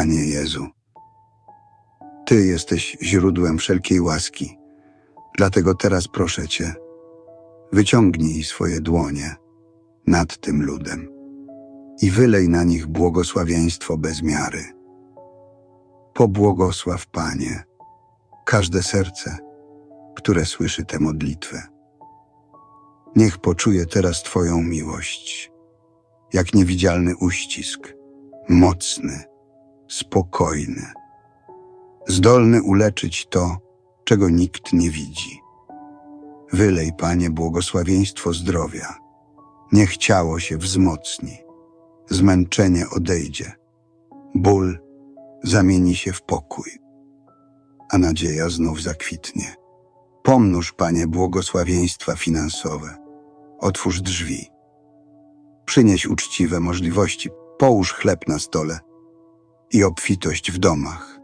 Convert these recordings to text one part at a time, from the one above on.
Panie Jezu. Ty jesteś źródłem wszelkiej łaski, dlatego teraz proszę Cię, wyciągnij swoje dłonie nad tym ludem i wylej na nich błogosławieństwo bez miary. Pobłogosław, Panie, każde serce, które słyszy tę modlitwę. Niech poczuje teraz Twoją miłość, jak niewidzialny uścisk, mocny, spokojny, zdolny uleczyć to, czego nikt nie widzi. Wylej, Panie, błogosławieństwo zdrowia. Niech ciało się wzmocni, zmęczenie odejdzie, ból zamieni się w pokój, a nadzieja znów zakwitnie. Pomnóż, Panie, błogosławieństwa finansowe. Otwórz drzwi. Przynieś uczciwe możliwości. Połóż chleb na stole i obfitość w domach.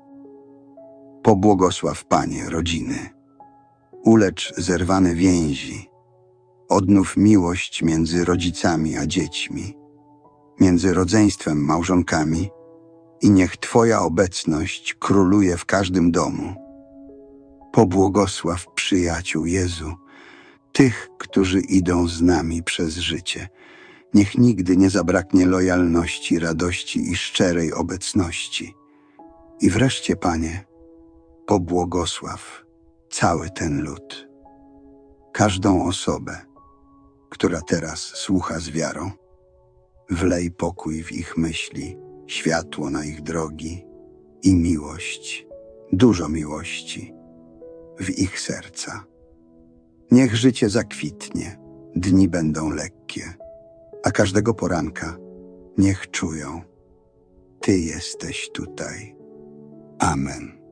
Pobłogosław, Panie, rodziny. Ulecz zerwane więzi. Odnów miłość między rodzicami a dziećmi, między rodzeństwem, małżonkami i niech Twoja obecność króluje w każdym domu. Pobłogosław przyjaciół Jezu, tych, którzy idą z nami przez życie. Niech nigdy nie zabraknie lojalności, radości i szczerej obecności. I wreszcie, Panie, pobłogosław cały ten lud, każdą osobę, która teraz słucha z wiarą. Wlej pokój w ich myśli, światło na ich drogi i miłość, dużo miłości w ich serca. Niech życie zakwitnie, dni będą lekkie, a każdego poranka niech czują, Ty jesteś tutaj. Amen.